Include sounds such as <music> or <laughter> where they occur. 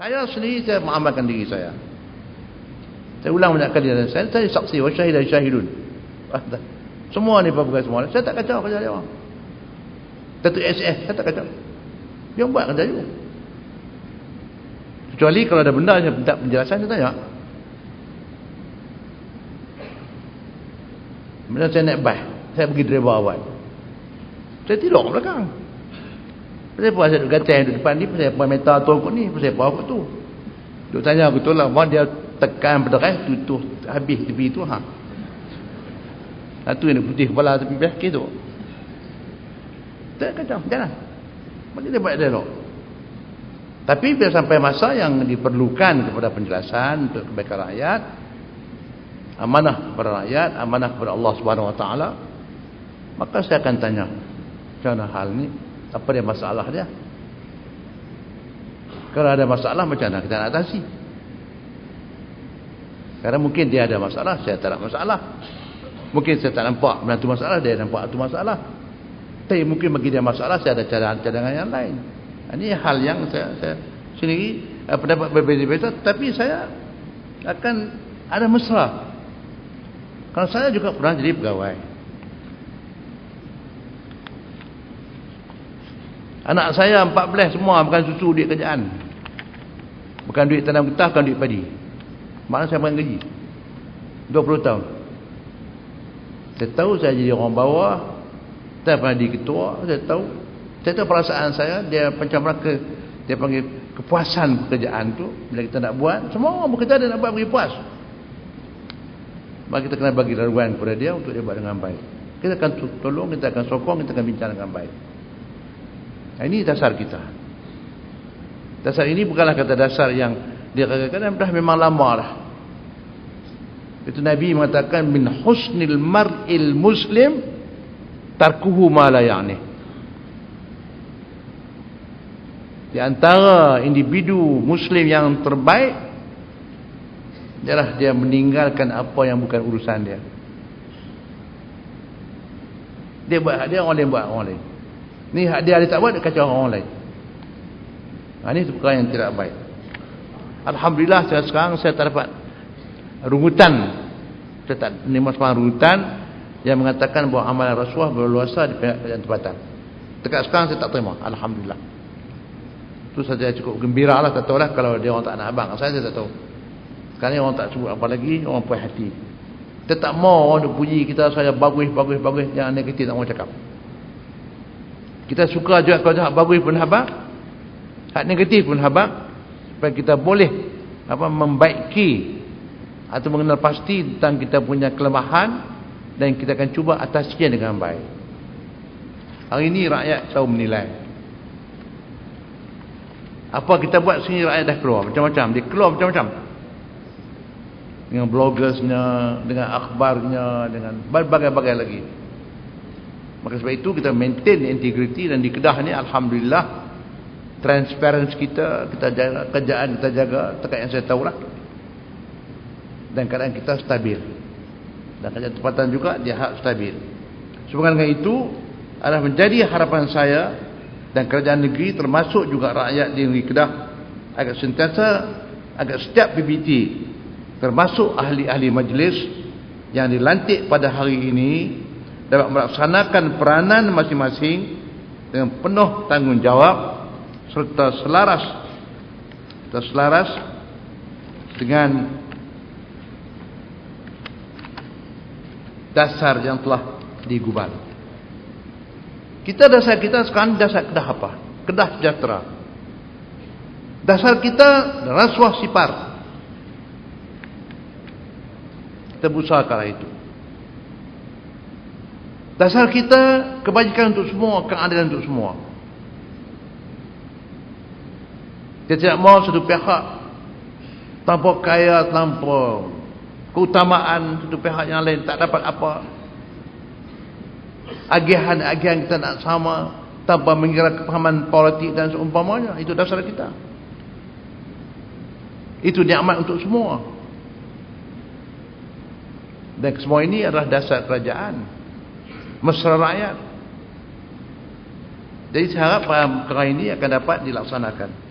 Saya sendiri saya mengamalkan diri saya. Saya ulang banyak kali dan saya, saya saksi wa syahid dan syahidun. Ah, <laughs> semua ni pegawai semua. Saya tak kacau kerja dia orang. Datuk SF saya tak kacau. Dia buat kerja dia. Kecuali kalau ada benda saya minta penjelasan saya tanya. Bila saya naik bas, saya pergi driver awal. Saya tidur belakang. Saya pun saya duduk gatai duduk depan ni, saya pun minta tu aku ni, saya pun aku tu. Duk tanya aku tu lah, dia tekan pederai tutup habis tepi tu ha. Ha tu yang putih kepala tepi belah tu. Tak kacau, jangan. Bagi dia buat dialog. Tapi bila sampai masa yang diperlukan kepada penjelasan untuk kebaikan rakyat, amanah kepada rakyat, amanah kepada Allah Subhanahu Wa Taala, maka saya akan tanya, macam hal ni? Apa dia masalah dia? Kalau ada masalah macam mana kita nak atasi? Karena mungkin dia ada masalah, saya tak ada masalah. Mungkin saya tak nampak menantu masalah, dia nampak itu masalah. Tapi mungkin bagi dia masalah, saya ada cadangan-cadangan yang lain. Ini hal yang saya, saya sendiri eh, pendapat berbeza-beza. Tapi saya akan ada mesra. Kalau saya juga pernah jadi pegawai. Anak saya 14 semua bukan susu duit kerjaan. Bukan duit tanam getah, bukan duit padi. Mana saya makan gaji. 20 tahun. Saya tahu saya jadi orang bawah. Saya pernah di ketua Saya tahu. Saya tahu perasaan saya Dia macam mana ke Dia panggil kepuasan pekerjaan tu Bila kita nak buat Semua orang bekerja dia nak buat bagi puas. Maka kita kena bagi laluan kepada dia Untuk dia buat dengan baik. Kita akan tolong Kita akan sokong Kita akan bincang dengan baik Ini dasar kita. Dasar ini bukanlah kata dasar yang dia kadang-kadang dah memang lama lah itu Nabi mengatakan min husnil mar'il muslim tarkuhu ma la ya'ni. Di antara individu muslim yang terbaik adalah dia meninggalkan apa yang bukan urusan dia. Dia buat dia orang lain buat orang lain ni hak dia dia tak buat dia kacau orang lain. Ha, ini perkara yang tidak baik. Alhamdulillah saya sekarang saya tak dapat rungutan. Saya tak menerima rungutan yang mengatakan bahawa amalan rasuah berluasa di pihak tempatan dekat sekarang saya tak terima Alhamdulillah. Itu saja cukup gembira lah tak tahu lah kalau dia orang tak nak abang. Saya, saya tak tahu. Sekarang orang tak sebut apa lagi orang puas hati. Kita tak mau orang puji kita saya bagus bagus bagus yang negatif tak mau cakap kita suka juga kalau hak bagus pun habang hak negatif pun habang supaya kita boleh apa membaiki atau mengenal pasti tentang kita punya kelemahan dan kita akan cuba atasinya dengan baik. Hari ini rakyat selalu menilai. Apa kita buat sini rakyat dah keluar macam-macam. Dia keluar macam-macam. Dengan blogersnya, dengan akhbarnya, dengan berbagai-bagai lagi. Maka sebab itu kita maintain integriti dan di Kedah ni Alhamdulillah transparansi kita kita jaga kerjaan kita jaga tekat yang saya tahu lah dan keadaan kita stabil. Dan kerjaan tempatan juga dia hak stabil. Sebenarnya dengan itu adalah menjadi harapan saya dan kerajaan negeri termasuk juga rakyat di negeri Kedah agar sentiasa agar setiap PBT termasuk ahli-ahli majlis yang dilantik pada hari ini dapat melaksanakan peranan masing-masing dengan penuh tanggungjawab serta selaras serta selaras dengan dasar yang telah digubal. Kita dasar kita sekarang dasar kedah apa? Kedah sejahtera. Dasar kita rasuah sipar. Kita berusaha ke itu. Dasar kita kebajikan untuk semua, keadilan untuk semua. Dia tidak mahu satu pihak tanpa kaya, tanpa keutamaan satu pihak yang lain tak dapat apa. Agihan-agihan kita nak sama tanpa mengira kepahaman politik dan seumpamanya. Itu dasar kita. Itu nikmat untuk semua. Dan semua ini adalah dasar kerajaan. Mesra rakyat. Jadi saya harap perkara ini akan dapat dilaksanakan.